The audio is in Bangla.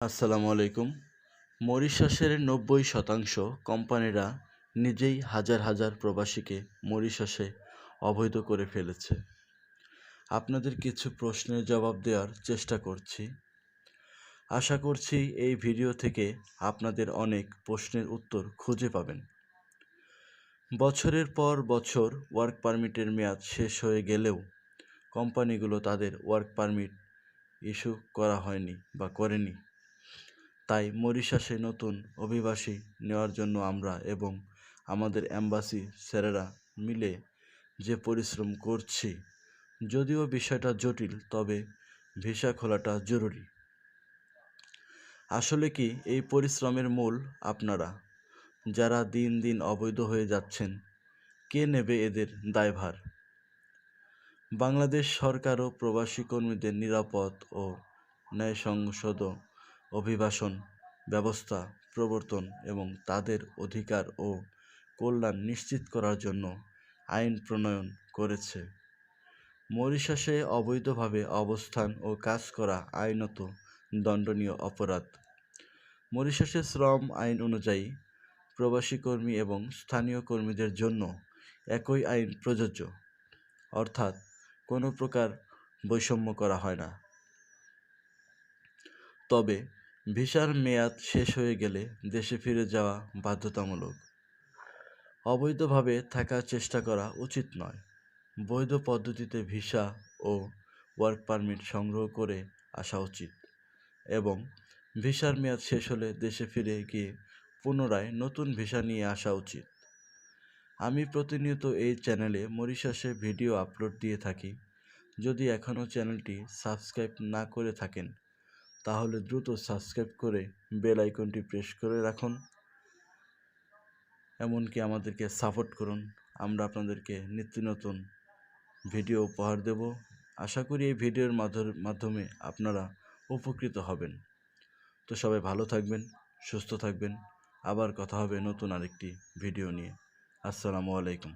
আসসালামু আলাইকুম। মরিশাসের নব্বই শতাংশ কোম্পানিরা নিজেই হাজার হাজার প্রবাসীকে মরিশাসে অবৈধ করে ফেলেছে। আপনাদের কিছু প্রশ্নের জবাব দেওয়ার চেষ্টা করছি। আশা করছি এই ভিডিও থেকে আপনাদের অনেক প্রশ্নের উত্তর খুঁজে পাবেন। বছরের পর বছর ওয়ার্ক পারমিটের মেয়াদ শেষ হয়ে গেলেও কোম্পানিগুলো তাদের ওয়ার্ক পারমিট ইস্যু করা হয়নি বা করেনি। তাই মরিশাসে নতুন অভিবাসী নেওয়ার জন্য আমরা এবং আমাদের অ্যাম্বাসি স্যারেরা মিলে যে পরিশ্রম করছি, যদিও বিষয়টা জটিল, তবে ভিসা খোলাটা জরুরি। আসলে কি এই পরিশ্রমের মূল আপনারা? যারা দিন দিন অবৈধ হয়ে যাচ্ছেন, কে নেবে এদের দায়ভার? বাংলাদেশ সরকারও প্রবাসী কর্মীদের নিরাপদ ও ন্যায়সংসদ অভিবাসন ব্যবস্থা, প্রবর্তন এবং তাদের অধিকার ও কল্যাণ নিশ্চিত করার জন্য আইন প্রণয়ন করেছে। মরিশাসে অবৈধভাবে অবস্থান ও কাজ করা আইনত দণ্ডনীয় অপরাধ। মরিশাসের শ্রম আইন অনুযায়ী প্রবাসী কর্মী এবং স্থানীয় কর্মীদের জন্য একই আইন প্রযোজ্য। অর্থাৎ কোনো প্রকার বৈষম্য করা হয় না। তবে ভিসার মেয়াদ শেষ হয়ে গেলে দেশে ফিরে যাওয়া বাধ্যতামূলক। অবৈধভাবে থাকার চেষ্টা করা উচিত নয়। বৈধ পদ্ধতিতে ভিসা ও ওয়ার্ক পারমিট সংগ্রহ করে আসা উচিত এবং ভিসার মেয়াদ শেষ হলে দেশে ফিরে গিয়ে পুনরায় নতুন ভিসা নিয়ে আসা উচিত। আমি প্রতিনিয়ত এই চ্যানেলে মরিশাসে ভিডিও আপলোড দিয়ে থাকি। যদি এখনও চ্যানেলটি সাবস্ক্রাইব না করে থাকেন তাহলে দ্রুত সাবস্ক্রাইব করে বেল আইকনটি প্রেস করে রাখুন। এমনকি আমাদেরকে সাপোর্ট করুন। আমরা আপনাদেরকে নিত্য নতুন ভিডিও উপহার দেব। আশা করি এই ভিডিওর মাধ্যমে আপনারা উপকৃত হবেন। তো সবাই ভালো থাকবেন, সুস্থ থাকবেন। আবার কথা হবে নতুন আরেকটি ভিডিও নিয়ে। আসসালামু আলাইকুম।